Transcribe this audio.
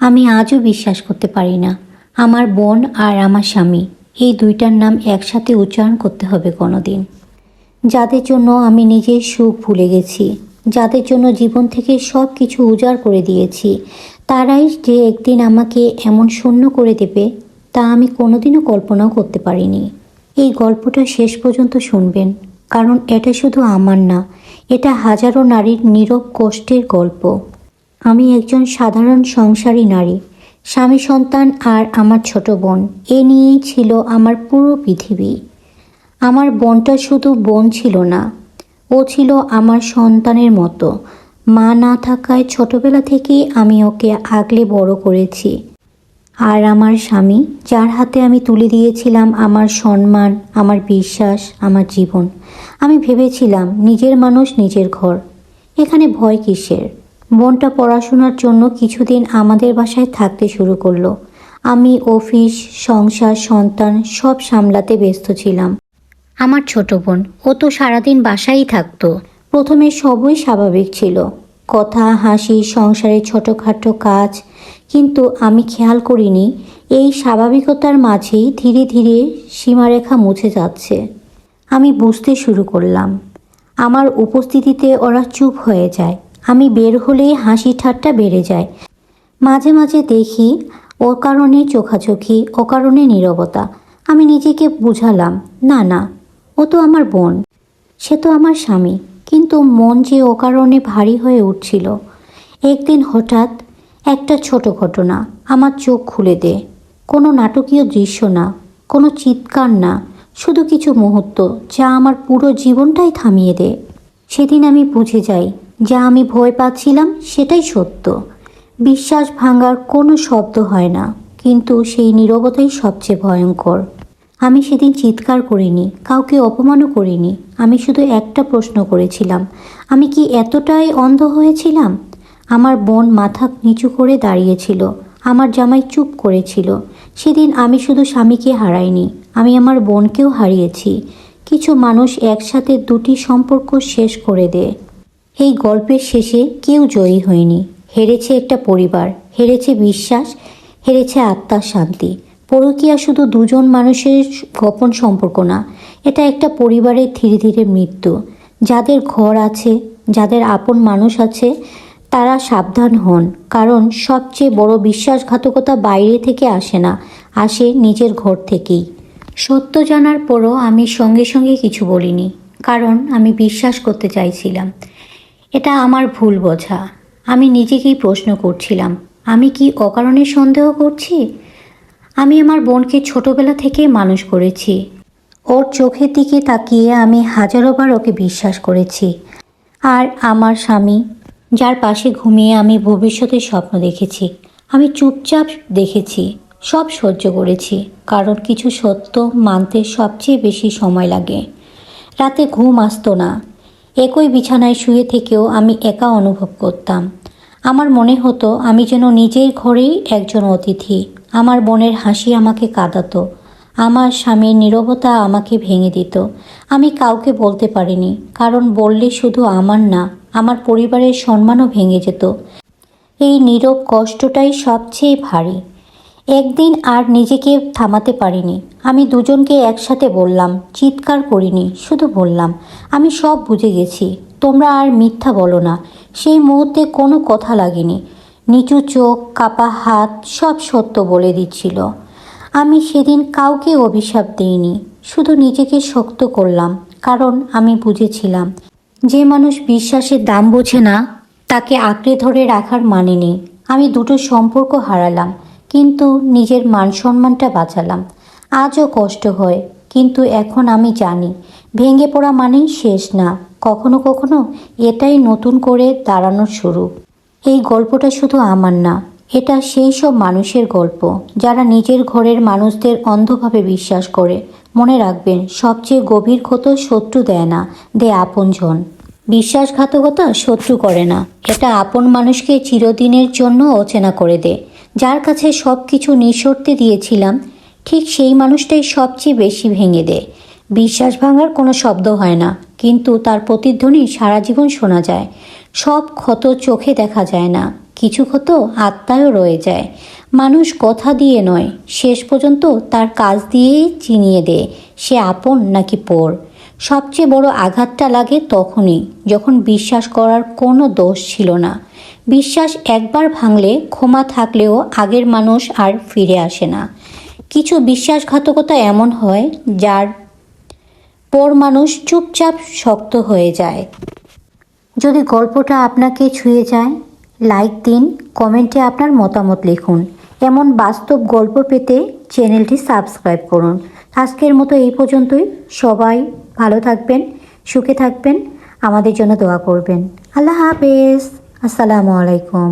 আমি আজও বিশ্বাস করতে পারি না। আমার বোন আর আমার স্বামী, এই দুইটার নাম একসাথে উচ্চারণ করতে হবে কোনোদিন। যাদের জন্য আমি নিজের সুখ ভুলে গেছি, যাদের জন্য জীবন থেকে সব কিছু উজাড় করে দিয়েছি, তারাই যে একদিন আমাকে এমন শূন্য করে দেবে, তা আমি কোনোদিনও কল্পনাও করতে পারিনি। এই গল্পটা শেষ পর্যন্ত শুনবেন, কারণ এটা শুধু আমার না, এটা হাজারো নারীর নীরব কষ্টের গল্প। আমি একজন সাধারণ সংসারী নারী। স্বামী সন্তান আর আমার ছোট বোন। এ নিয়েই ছিল আমার পুরো পৃথিবী। আমার বোনটা শুধু বোন ছিল না, ও ছিল আমার সন্তানের মতো। মা না থাকায় ছোটবেলা থেকেই আমি ওকে আগলে বড় করেছি। আর আমার স্বামী, যার হাতে আমি তুলে দিয়েছিলাম আমার সম্মান, আমার বিশ্বাস, আমার জীবন। আমি ভেবেছিলাম, নিজের মানুষ নিজের ঘর। এখানে ভয় কিসের? বোনটা পড়াশোনার জন্য কিছুদিন আমাদের বাসায় থাকতে শুরু করল। আমি অফিস, সংসার, সন্তান সব সামলাতে ব্যস্ত ছিলাম। আমার ছোট বোন, ও তো সারাদিন বাসায় থাকতো। প্রথমে সবই স্বাভাবিক ছিল। কথা, হাসি, সংসারে ছোটোখাটো কাজ। কিন্তু আমি খেয়াল করিনি, এই স্বাভাবিকতার মাঝেই ধীরে ধীরে সীমারেখা মুছে যাচ্ছে। আমি বুঝতে শুরু করলাম, আমার উপস্থিতিতে ওরা চুপ হয়ে যায়। আমি বের হলেই হাসি ঠাট্টা বেড়ে যায়। মাঝে মাঝে দেখি ও কারণে চোখাচোখি, ও কারণে নীরবতা। আমি নিজেকে বুঝালাম, না না, ও তো আমার বোন। সে তো আমার স্বামী। কিন্তু মন যে ও কারণে ভারী হয়ে উঠছিল। একদিন হঠাৎ একটা ছোট ঘটনা, আমার চোখ খুলে দে। কোনো নাটকীয় দৃশ্য না, কোনো চিৎকার না, শুধু কিছু মুহূর্ত যা আমার পুরো জীবনটাই থামিয়ে দে। সেদিন আমি বুঝে যাই যা আমি ভয় পাচ্ছিলাম সেটাই সত্য। বিশ্বাস ভাঙার কোনো শব্দ হয় না, কিন্তু সেই নীরবতাই সবচেয়ে ভয়ঙ্কর। আমি সেদিন চিৎকার করিনি, কাউকে অপমানও করিনি, আমি শুধু একটা প্রশ্ন করেছিলাম, আমি কি এতটাই অন্ধ হয়েছিলাম? আমার বোন মাথা নিচু করে দাঁড়িয়েছিল, আমার জামাই চুপ করেছিল, সেদিন আমি শুধু স্বামীকে হারাইনি, আমি আমার বোনকেও হারিয়েছি, কিছু মানুষ একসাথে দুটি সম্পর্ক শেষ করে দেয়। এই গল্পের শেষে কেউ জয়ী হয়নি। হেরেছে একটা পরিবার, হেরেছে বিশ্বাস, হেরেছে আত্মার শান্তি। পরকীয়া শুধু দুজন মানুষের গোপন সম্পর্ক না, এটা একটা পরিবারের ধীরে ধীরে মৃত্যু। যাদের ঘর আছে, যাদের আপন মানুষ আছে, তারা সাবধান হন, কারণ সবচেয়ে বড় বিশ্বাসঘাতকতা বাইরে থেকে আসে না, আসে নিজের ঘর থেকেই। সত্য জানার পরও আমি সঙ্গে সঙ্গে কিছু বলিনি, কারণ আমি বিশ্বাস করতে চাইছিলাম। এটা আমার ভুল বোঝা। আমি নিজেকেই প্রশ্ন করছিলাম, আমি কি অকারণে সন্দেহ করছি? আমি আমার বোনকে ছোটবেলা থেকে মানুষ করেছি। ওর চোখের দিকে তাকিয়ে আমি হাজারোবার ওকে বিশ্বাস করেছি। আর আমার স্বামী, যার পাশে ঘুমিয়ে আমি ভবিষ্যতের স্বপ্ন দেখেছি, আমি চুপচাপ দেখেছি, সব সহ্য করেছি, কারণ কিছু সত্য মানতে সবচেয়ে বেশি সময় লাগে। রাতে ঘুম আসতো না। একই বিছানায় শুয়ে থেকেও আমি একা অনুভব করতাম। আমার মনে হতো আমি যেন নিজের ঘরেই একজন অতিথি। আমার বোনের হাসি আমাকে কাঁদাতো। আমার স্বামীর নীরবতা আমাকে ভেঙে দিত। আমি কাউকে বলতে পারিনি, কারণ বললে শুধু আমার না, আমার পরিবারের সম্মানও ভেঙে যেত। এই নীরব কষ্টটাই সবচেয়ে ভারী। একদিন আর নিজেকে থামাতে পারিনি। আমি দুজনকে একসাথে বললাম, চিৎকার করিনি, শুধু বললাম, আমি সব বুঝে গেছি, তোমরা আর মিথ্যা বলো না। সেই মুহূর্তে কোনো কথা লাগেনি। নিচু চোখ, কাপা হাত, সব সত্য বলে দিচ্ছিল। আমি সেদিন কাউকে অভিশাপ দিইনি, শুধু নিজেকে শক্ত করলাম, কারণ আমি বুঝেছিলাম, যে মানুষ বিশ্বাসের দাম বোঝে না, তাকে আঁকড়ে ধরে রাখার মানে নেই। আমি দুটো সম্পর্ক হারালাম কিন্তু নিজের মান সম্মানটা বাঁচালাম। আজও কষ্ট হয়, কিন্তু এখন আমি জানি, ভেঙে পড়া মানেই শেষ না। কখনো কখনো এটাই নতুন করে দাঁড়ানোর শুরু। এই গল্পটা শুধু আমার না, এটা সেই সব মানুষের গল্প, যারা নিজের ঘরের মানুষদের অন্ধভাবে বিশ্বাস করে। মনে রাখবেন, সবচেয়ে গভীর ক্ষত শত্রু দেয় না, দেয় আপনজন। বিশ্বাসঘাতকতা শত্রু করে না, এটা আপন মানুষকে চিরদিনের জন্য অচেনা করে দেয়। যার কাছে সব কিছু নিঃশর্তে দিয়েছিলাম, ঠিক সেই মানুষটাই সবচেয়ে বেশি ভেঙে দেয়। বিশ্বাস ভাঙার কোনো শব্দ হয় না, কিন্তু তার প্রতিধ্বনি সারা জীবন শোনা যায়। সব ক্ষত চোখে দেখা যায় না, কিছু ক্ষত আত্মায়ও রয়ে যায়। মানুষ কথা দিয়ে নয়, শেষ পর্যন্ত তার কাজ দিয়েই চিনিয়ে দেয়, সে আপন নাকি পর। সবচেয়ে বড় আঘাতটা লাগে তখনই, যখন বিশ্বাস করার কোনো দোষ ছিল না। বিশ্বাস একবার ভাঙলে ক্ষমা থাকলেও আগের মানুষ আর ফিরে আসে না। কিছু বিশ্বাসঘাতকতা এমন হয় যার পর মানুষ চুপচাপ শক্ত হয়ে যায়। যদি গল্পটা আপনাকে ছুঁয়ে যায়, লাইক দিন, কমেন্টে আপনার মতামত লিখুন। এমন বাস্তব গল্প পেতে চ্যানেলটি সাবস্ক্রাইব করুন। আজকের মতো এই পর্যন্তই। সবাই ভালো থাকবেন, সুখে থাকবেন, আমাদের জন্য দোয়া করবেন। আল্লাহ হাফেজ। আসসালামু আলাইকুম।